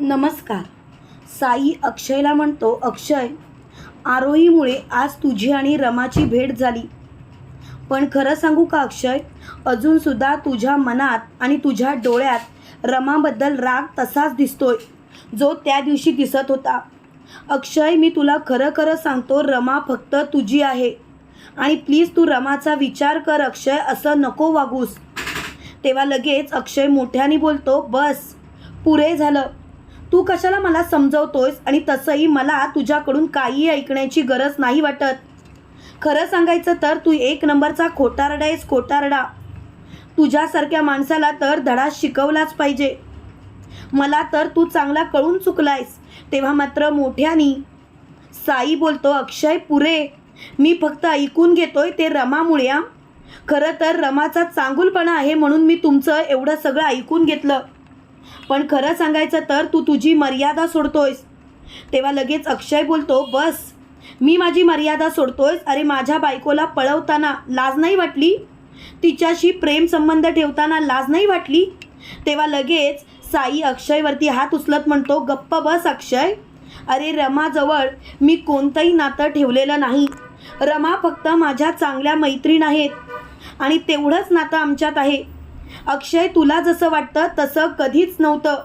नमस्कार. साई अक्षयला म्हणतो अक्षय आरोहीमुळे आज तुझी आणि रमाची भेट झाली. पण खरं सांगू का अक्षय? अजूनसुद्धा तुझ्या मनात आणि तुझ्या डोळ्यात रमाबद्दल राग तसाच दिसतोय जो त्या दिवशी दिसत होता. अक्षय मी तुला खरं खरं सांगतो रमा फक्त तुझी आहे. आणि प्लीज तू रमाचा विचार कर अक्षय असं नको वागूस. तेव्हा लगेच अक्षय मोठ्याने बोलतो बस पुरे झालं. तू कशाला मला समजवतोयस आणि तसंही मला तुझ्याकडून काही ऐकण्याची गरज नाही वाटत. खरं सांगायचं तर तू एक नंबरचा खोटारडा आहेस खोटारडा. तुझ्यासारख्या माणसाला तर धडा शिकवलाच पाहिजे. मला तर तू चांगला कळून चुकलायस तेव्हा मात्र मोठ्यानी. साई बोलतो अक्षय पुरे मी फक्त ऐकून घेतोय ते रमामुळे खरं तर रमाचा चांगुलपणा आहे म्हणून मी तुमचं एवढं सगळं ऐकून घेतलं. पण खरं सांगायचं तर तू तुझी मर्यादा सोडतोयस. तेव्हा लगेच अक्षय बोलतो बस मी माझी मर्यादा सोडतोयस. अरे माझ्या बायकोला पळवताना लाज नाही वाटली? तिच्याशी प्रेम संबंध ठेवताना लाज नाही वाटली? तेव्हा लगेच साई अक्षयवरती हात उचलत म्हणतो गप्प बस अक्षय. अरे रमाजवळ मी कोणतंही नातं ठेवलेलं नाही. रमा फक्त माझ्या चांगल्या मैत्रीण आहेत आणि तेवढंच नातं आमच्यात आहे. अक्षय तुला जसं वाटतं तसं कधीच नव्हतं.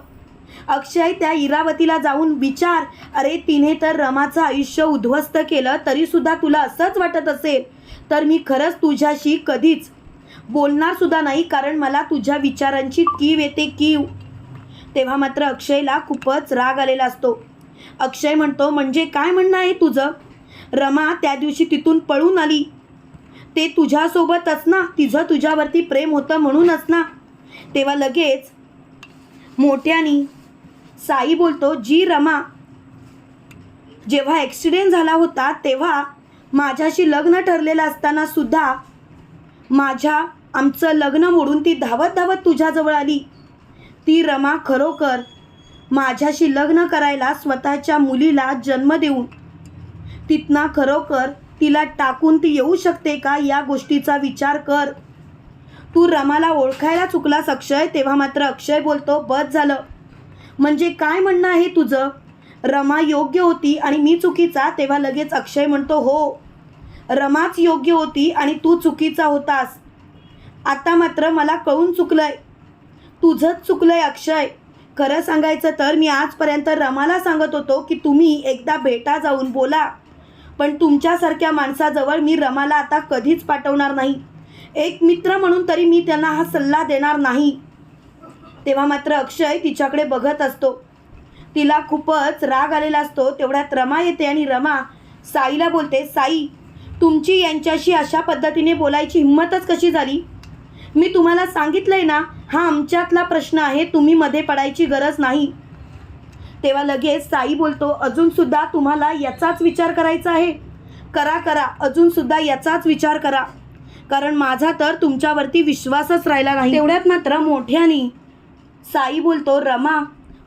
अक्षय त्या इरावतीला जाऊन विचार अरे तिने तर रमाचं आयुष्य उद्ध्वस्त केलं तरीसुद्धा तुला असंच वाटत असेल? तर मी खरंच तुझ्याशी कधीच बोलणार सुद्धा नाही कारण मला तुझ्या विचारांची कीव येते कीव. तेव्हा मात्र अक्षयला खूपच राग आलेला असतो. अक्षय म्हणतो म्हणजे काय म्हणणं आहे तुझं? रमा त्या दिवशी तिथून पळून आली. ते तुझ्यासोबतच ना. तिझं तुझ्यावरती प्रेम होतं म्हणूनच ना. तेव्हा लगेच मोठ्यानी साई बोलतो जी रमा जेव्हा ॲक्सिडेंट झाला होता तेव्हा माझ्याशी लग्न ठरलेलं असताना सुद्धा माझ्या आमचं लग्न मोडून ती धावत धावत तुझ्याजवळ आली. ती रमा खरोखर माझ्याशी लग्न करायला स्वतःच्या मुलीला जन्म देऊन तिथना खरोखर तिला टाकून ती येऊ शकते का? या गोष्टीचा विचार कर. तू रमाला ओळखायला चुकलास अक्षय. तेव्हा मात्र अक्षय बोलतो बस झालं. म्हणजे काय म्हणणं आहे तुझं? रमा योग्य होती आणि मी चुकीचा. तेव्हा लगेच अक्षय म्हणतो हो रमाच योग्य होती आणि तू चुकीचा होतास. आता मात्र मला कळून चुकलंय. तुझंच चुकलंय अक्षय. खरं सांगायचं तर मी आजपर्यंत रमाला सांगत होतो की तुम्ही एकदा भेटा जाऊन बोला. पण तुमच्यासारख्या माणसाजवळ मी रमाला आता कधीच पाठवणार नाही. एक मित्र म्हणून तरी मी त्यांना हा सल्ला देणार नाही. तेव्हा मात्र अक्षय तिच्याकडे बघत असतो. तिला खूपच राग आलेला असतो. तेवढ्यात रमा येते आणि रमा साईला बोलते साई तुमची यांच्याशी अशा पद्धतीने बोलायची हिंमतच कशी झाली? मी तुम्हाला सांगितलंय ना हा आमच्यातला प्रश्न आहे. तुम्ही मध्ये पडायची गरज नाही. तेव्हा लगेच साई बोलतो अजूनसुद्धा तुम्हाला याचाच विचार करायचा आहे? करा करा अजूनसुद्धा याचाच विचार करा. कारण माझा तर तुमच्यावरती विश्वासच राहिला नाही. तेवढ्यात मात्र मोठ्याने साई बोलतो रमा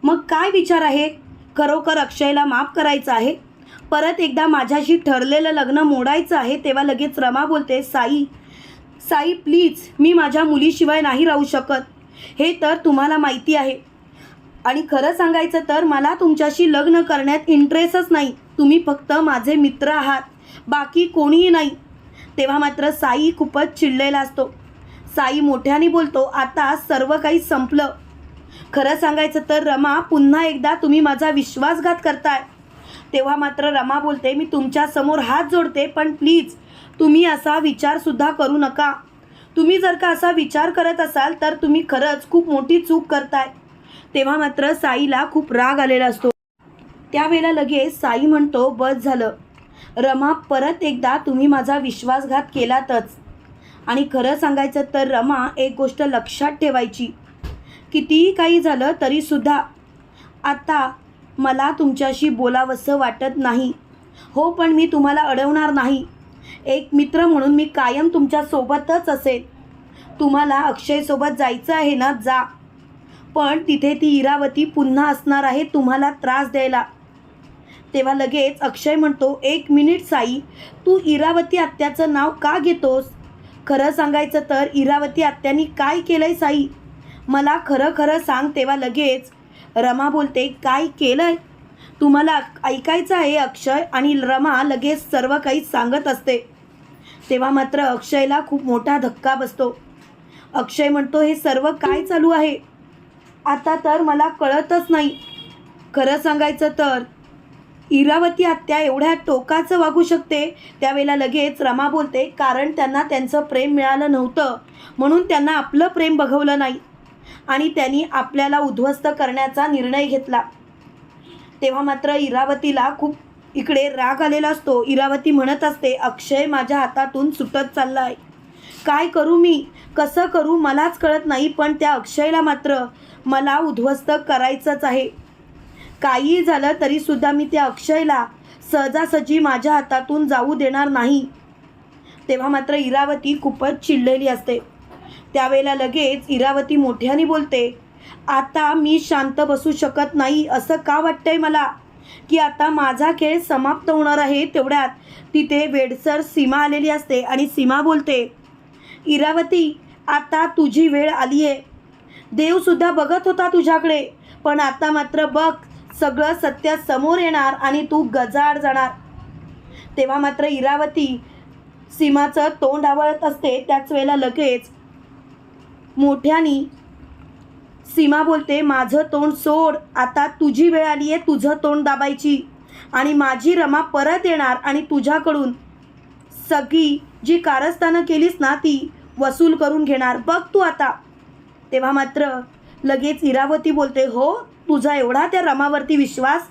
मग काय विचार आहे? खरोखर अक्षयला माफ करायचं आहे? परत एकदा माझ्याशी ठरलेलं लग्न मोडायचं आहे? तेव्हा लगेच रमा बोलते साई साई प्लीज मी माझ्या मुलीशिवाय नाही राहू शकत. हे तर तुम्हाला माहिती आहे. आणि खरं सांगायचं तर मला तुमच्याशी लग्न करण्यात इंटरेस्टच नाही. तुम्ही फक्त माझे मित्र आहात. बाकी कोणीही नाही. तेव्हा मात्र साई खूपच चिडलेला असतो. साई मोठ्याने बोलतो आता सर्व काही संपलं. खरं सांगायचं तर रमा पुन्हा एकदा तुम्ही माझा विश्वासघात करताय. तेव्हा मात्र रमा बोलते मी तुमच्यासमोर हात जोडते पण प्लीज तुम्ही असा विचारसुद्धा करू नका. तुम्ही जर का असा विचार करत असाल तर तुम्ही खरंच खूप मोठी चूक करताय. तेव्हा मात्र साईला खूप राग आलेला असतो. त्यावेळेला लगेच साई म्हणतो बस झालं. रमा परत एकदा तुम्ही माझा विश्वासघात केलातच. आणि खरं सांगायचं तर रमा एक गोष्ट लक्षात ठेवायची. कितीही काही झालं तरीसुद्धा आता मला तुमच्याशी बोलावंसं वाटत नाही. हो पण मी तुम्हाला अडवणार नाही. एक मित्र म्हणून मी कायम तुमच्यासोबतच असेल. तुम्हाला अक्षयसोबत जायचं आहे ना जा. पण तिथे ती इरावती पुन्हा असणार आहे तुम्हाला त्रास द्यायला. तेव्हा लगेच अक्षय म्हणतो एक मिनिट साई तू इरावती आत्याचं नाव का घेतोस? खरं सांगायचं तर इरावती आत्यानी काय केलंय साई? मला खरं खरं सांग तेव्हा लगेच रमा बोलते काय केलंय? तुम्हाला ऐकायचं आहे अक्षय आणि रमा लगेच सर्व काही सांगत असते. तेव्हा मात्र अक्षयला खूप मोठा धक्का बसतो. अक्षय म्हणतो हे सर्व काय चालू आहे? आता तर मला कळतच नाही. खरं सांगायचं तर इरावती आत्या एवढ्या टोकाचं वागू शकते त्यावेळेला लगेच रमा बोलते कारण त्यांना त्यांचं प्रेम मिळालं नव्हतं म्हणून त्यांना आपलं प्रेम बघवलं नाही. आणि त्यांनी आपल्याला उद्ध्वस्त करण्याचा निर्णय घेतला. तेव्हा मात्र इरावतीला खूप इकडे राग आलेला असतो. इरावती म्हणत असते अक्षय माझ्या हातातून सुटत चालला आहे काय करू मी? कसं करू? मलाच कळत नाही पण त्या अक्षयला मात्र मला उद्ध्वस्त करायचंच आहे. काही झालं तरीसुद्धा मी त्या अक्षयला सहजासहजी माझ्या हातातून जाऊ देणार नाही. तेव्हा मात्र इरावती खूपच चिडलेली असते. त्यावेळेला लगेच इरावती मोठ्याने बोलते आता मी शांत बसू शकत नाही असं का वाटतंय मला? की आता माझा खेळ समाप्त होणार आहे तेवढ्यात. तिथे वेडसर सीमा आलेली असते आणि सीमा बोलते इरावती आता तुझी वेळ आली आहे देवसुद्धा बघत होता तुझ्याकडे पण आता मात्र बघ सगळं सत्य समोर येणार आणि तू गजाड जाणार. तेव्हा मात्र इरावती सीमाचं तोंड आवळत असते त्याच वेळेला लगेच मोठ्यानी सीमा बोलते माझं तोंड सोड आता तुझी वेळ आली आहे तुझं तोंड दाबायची. आणि माझी रमा परत येणार आणि तुझ्याकडून सगळी जी कारस्थानं केलीस ना ती वसूल करून घेणार. बघ तू आता. तेव्हा मात्र लगेच इरावती बोलते हो तुझा एवढा त्या रमावरती विश्वास?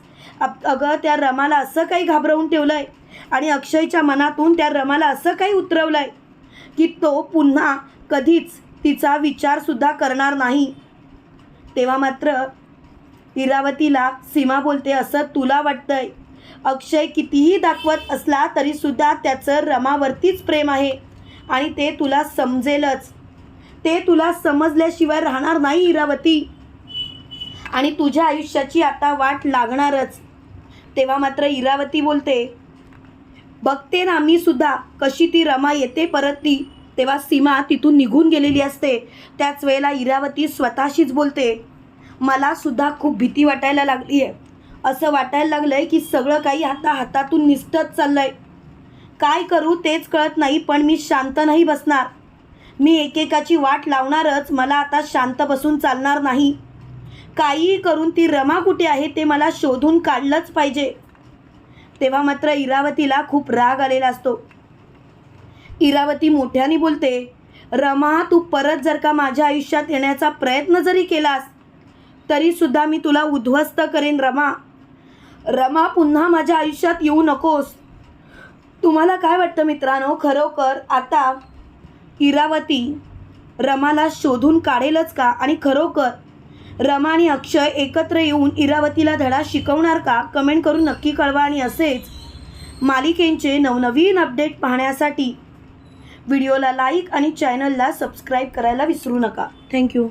अगं त्या रमाला असं काही घाबरवून ठेवलंय? आणि अक्षयच्या मनातून त्या रमाला असं काही उतरवलंय? की तो पुन्हा कधीच तिचा विचारसुद्धा करणार नाही. तेव्हा मात्र इरावतीला सीमा बोलते असं तुला वाटतंय? अक्षय कितीही दाखवत असला तरीसुद्धा त्याचं रमावरतीच प्रेम आहे. आणि ते तुला समजेलच. ते तुला समजल्याशिवाय राहणार नाही इरावती. आणि तुझ्या आयुष्याची आता वाट लागणारच. तेव्हा मात्र इरावती बोलते बघते ना मी सुद्धा कशी ती रमा येते परत ती तेव्हा सीमा तिथून निघून गेलेली असते. त्याच वेळेला इरावती स्वतःशीच बोलते मला सुद्धा खूप भीती वाटायला लागली आहे असं वाटायला लागलंय की सगळं काही आता हातातून निसटत चाललंय. काय करू तेच कळत नाही पण मी शांत नाही बसणार. मी एकेकाची वाट लावणारच मला आता शांत बसून चालणार नाही. काहीही करून ती रमा कुठे आहे ते मला शोधून काढलंच पाहिजे. तेव्हा मात्र इरावतीला खूप राग आलेला असतो. इरावती मोठ्याने बोलते रमा तू परत जर का माझ्या आयुष्यात येण्याचा प्रयत्न जरी केलास तरीसुद्धा मी तुला उद्ध्वस्त करेन रमा. रमा पुन्हा माझ्या आयुष्यात येऊ नकोस. तुम्हाला काय वाटतं मित्रांनो? खरोखर आता इरावती रमाला शोधून काढेलच का? आणि खरोखर रमा आणि अक्षय एकत्र येऊन इरावतीला धडा शिकवणार का? कमेंट करून नक्की कळवा आणि असेच मालिकेंचे नवनवीन अपडेट पाहण्यासाठी व्हिडिओला लाईक आणि चॅनलला सबस्क्राईब करायला विसरू नका. थँक्यू.